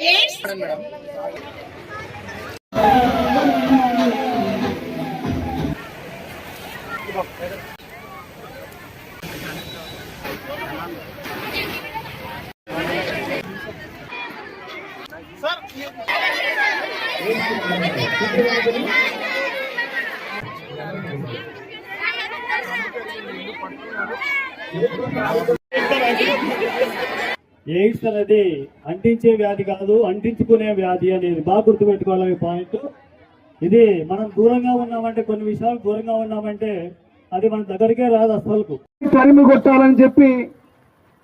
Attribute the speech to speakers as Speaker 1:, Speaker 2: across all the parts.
Speaker 1: AIDS
Speaker 2: AIDS అనేది అంటించే వ్యాధి కాదు అంటించుకునే వ్యాధి అనేది. బాగా గుర్తుపెట్టుకోవాలి పాయింట్. ఇది మనం దూరంగా ఉన్నామంటే కొన్ని విషయాలు దూరంగా ఉన్నామంటే అది మన దగ్గరికే రాదు అసలు
Speaker 3: తరిమి కొట్టాలని చెప్పి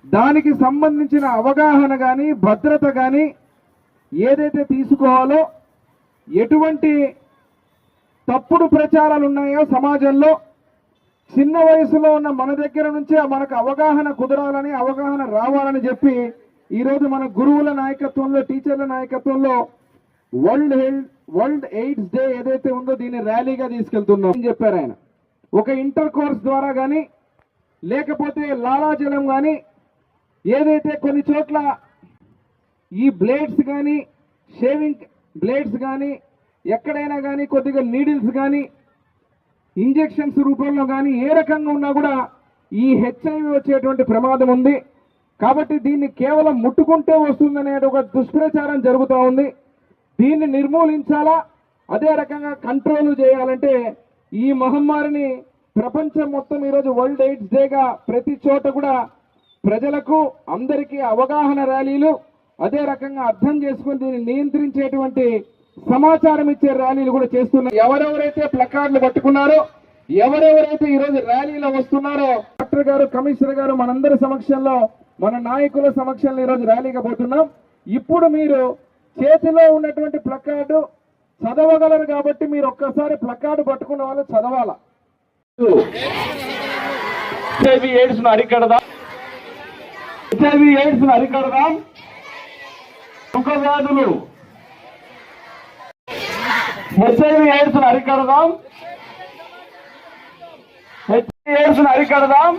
Speaker 3: దానికి సంబంధించిన అవగాహన కానీ భద్రత కానీ ఏదైతే తీసుకోవాలో ఎటువంటి తప్పుడు ప్రచారాలు ఉన్నాయో సమాజంలో చిన్న వయసులో ఉన్న మన దగ్గర నుంచే మనకు అవగాహన కుదరాలని అవగాహన రావాలని చెప్పి ఈరోజు మన గురువుల నాయకత్వంలో టీచర్ల నాయకత్వంలో world health world AIDS day ఏదైతే ఉందో దీన్ని ర్యాలీగా తీసుకెళ్తున్నాం అని చెప్పారు ఆయన. ఒక ఇంటర్ కోర్స్ ద్వారా కానీ లేకపోతే లాలాజలం కానీ ఏదైతే కొన్ని చోట్ల ఈ బ్లేడ్స్ కానీ షేవింగ్ బ్లేడ్స్ కానీ ఎక్కడైనా కానీ కొద్దిగా నీడిల్స్ కానీ ఇంజెక్షన్స్ రూపంలో కానీ ఏ రకంగా ఉన్నా కూడా ఈ హెచ్ఐవి వచ్చేటువంటి ప్రమాదం ఉంది. కాబట్టి దీన్ని కేవలం ముట్టుకుంటే వస్తుందనే ఒక దుష్ప్రచారం జరుగుతూ ఉంది. దీన్ని నిర్మూలించాలా? అదే రకంగా కంట్రోల్ చేయాలంటే ఈ మహమ్మారిని ప్రపంచం మొత్తం ఈరోజు వరల్డ్ ఎయిడ్స్ డేగా ప్రతి చోట కూడా ప్రజలకు అందరికీ అవగాహన ర్యాలీలు అదే రకంగా అర్థం చేసుకుని దీన్ని నియంత్రించేటువంటి సమాచారం ఇచ్చే ర్యాలీలు కూడా చేస్తున్నారు ఎవరెవరైతే ప్లకార్డులు పట్టుకున్నారో ఎవరెవరైతే ఈరోజు ర్యాలీలో వస్తున్నారో డాక్టర్ గారు కమిషనర్ గారు మనందరి సమక్షంలో మన నాయకుల సమక్షంలో ఈరోజు ర్యాలీగా పోతున్నాం. ఇప్పుడు మీరు చేతిలో ఉన్నటువంటి ప్లకార్డు చదవగలరు కాబట్టి మీరు ఒక్కసారి ప్లకార్డు పట్టుకున్న వాళ్ళు చదవాలా? హెచ్ఐవి ఎయిడ్స్ను అరికడదాం. హెచ్ఐవి ఎయిడ్స్ను అరికడదాం. సుఖ ఎయిడ్స్ను అరికడదాం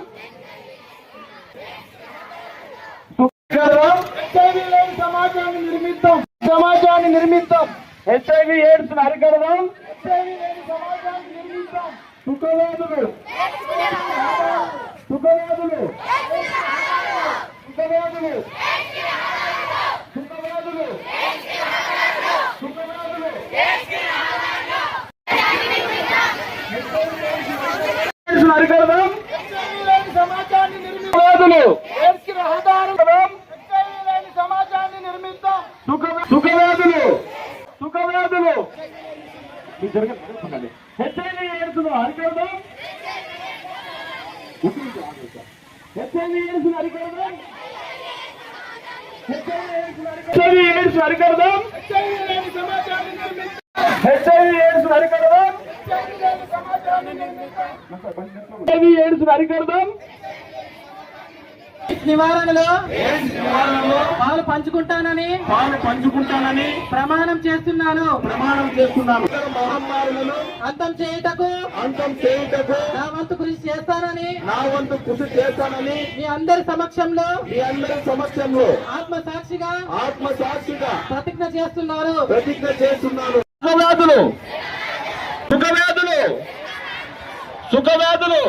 Speaker 3: అరికడదాం. హెచ్ఐవి లేని సమాజాన్ని నిర్మిద్దాం. సమాజాన్ని నిర్మిద్దాం. హెచ్ఐవి ఎయిడ్స్ అరికడదాం సుఖవ్యాధులు సుఖవ్యాధులు సుఖవ్యాధులు సుఖవ్యాధులు ఎయిడ్స్ను అరికడదాం సమాజాన్ని నిర్మిద్దాం ఎయిడ్స్కి రహదారు సమాజాన్ని నిర్మిద్దాం. సుఖ సుఖవ్యాధులు. సుఖవ్యాధులు. మీకు జరగదు హెచ్ఐవి ఎయిడ్స్ను అరికడదాం హెచ్ఐవి ఎయిడ్స్ను అరికడదాం హెచ్ఐవి ఎయిడ్స్ను అరికడదాం హెచ్ఐవి ఎయిడ్స్ను అరికడదాం హెచ్ఐవి ఎయిడ్స్ను అరికడదాం
Speaker 4: నివారణలో పాలు పంచుకుంటానని
Speaker 3: పాలు పంచుకుంటానని
Speaker 4: ప్రమాణం చేస్తున్నాను.
Speaker 3: ప్రమాణం చేస్తున్నాను. మహమ్మారులను
Speaker 4: అంతం చేయుటకు
Speaker 3: అంతం చేయుటకు
Speaker 4: నా వంతు కృషి చేస్తానని
Speaker 3: నా వంతు కృషి చేస్తానని
Speaker 4: మీ అందరి సమక్షంలో
Speaker 3: మీ అందరి సమక్షంలో
Speaker 4: ఆత్మ సాక్షిగా
Speaker 3: ఆత్మ సాక్షిగా
Speaker 4: ప్రతిజ్ఞ చేస్తున్నారు.
Speaker 3: ప్రతిజ్ఞ చేస్తున్నాను సుఖవ్యాధులు. సుఖవ్యాధులు. సుఖవ్యాధులు.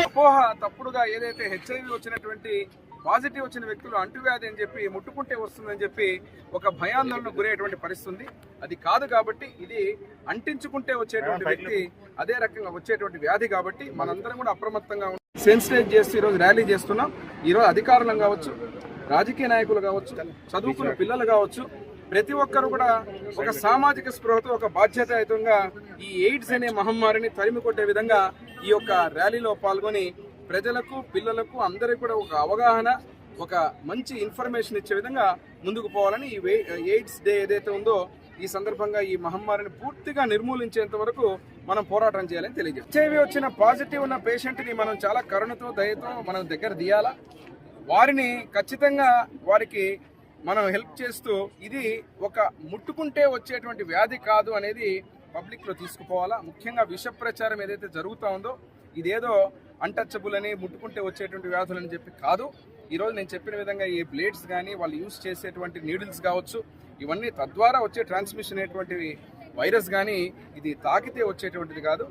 Speaker 5: అపోహ తప్పుడుగా ఏదైతే హెచ్ఐవి వచ్చినటువంటి పాజిటివ్ వచ్చిన వ్యక్తులు అంటువ్యాధి అని చెప్పి ముట్టుకుంటే వస్తుందని చెప్పి ఒక భయాందోళన గురయ్యేటువంటి పరిస్థితి ఉంది. అది కాదు కాబట్టి ఇది అంటించుకుంటే వచ్చేటువంటి వ్యక్తి అదే రకంగా వచ్చేటువంటి వ్యాధి కాబట్టి మనందరం కూడా అప్రమత్తంగా సెన్సిటైజ్ చేస్తూ ఈరోజు ర్యాలీ చేస్తున్నాం. ఈరోజు అధికారులు కావచ్చు రాజకీయ నాయకులు కావచ్చు చదువుకున్న పిల్లలు కావచ్చు ప్రతి ఒక్కరు కూడా ఒక సామాజిక స్పృహతో ఒక బాధ్యతాయుతంగా ఈ ఎయిడ్స్ అనే మహమ్మారిని తరిమి కొట్టే విధంగా ఈ యొక్క ర్యాలీలో పాల్గొని ప్రజలకు పిల్లలకు అందరికీ కూడా ఒక అవగాహన ఒక మంచి ఇన్ఫర్మేషన్ ఇచ్చే విధంగా ముందుకు పోవాలని ఈ ఎయిడ్స్ డే ఏదైతే ఉందో ఈ సందర్భంగా ఈ మహమ్మారిని పూర్తిగా నిర్మూలించేంత వరకు మనం పోరాటం చేయాలని తెలియజేస్తాం హెచ్ఐవి వచ్చిన పాజిటివ్ ఉన్న పేషెంట్ని మనం చాలా కరుణతో దయతో మనం దగ్గర తీయాలా వారిని ఖచ్చితంగా వారికి మనం హెల్ప్ చేస్తూ ఇది ఒక ముట్టుకుంటే వచ్చేటువంటి వ్యాధి కాదు అనేది పబ్లిక్లో తీసుకుపోవాలా? ముఖ్యంగా విష ప్రచారం ఏదైతే జరుగుతూ ఉందో ఇదేదో
Speaker 3: అన్టచబుల్ అని ముట్టుకుంటే వచ్చేటువంటి వ్యాధులు అని చెప్పి కాదు. ఈరోజు నేను చెప్పిన విధంగా ఈ బ్లేడ్స్ కానీ వాళ్ళు యూస్ చేసేటువంటి నీడిల్స్ కావచ్చు ఇవన్నీ తద్వారా వచ్చే ట్రాన్స్మిషన్ అనేటువంటివి వైరస్ కానీ ఇది తాకితే వచ్చేటువంటిది కాదు.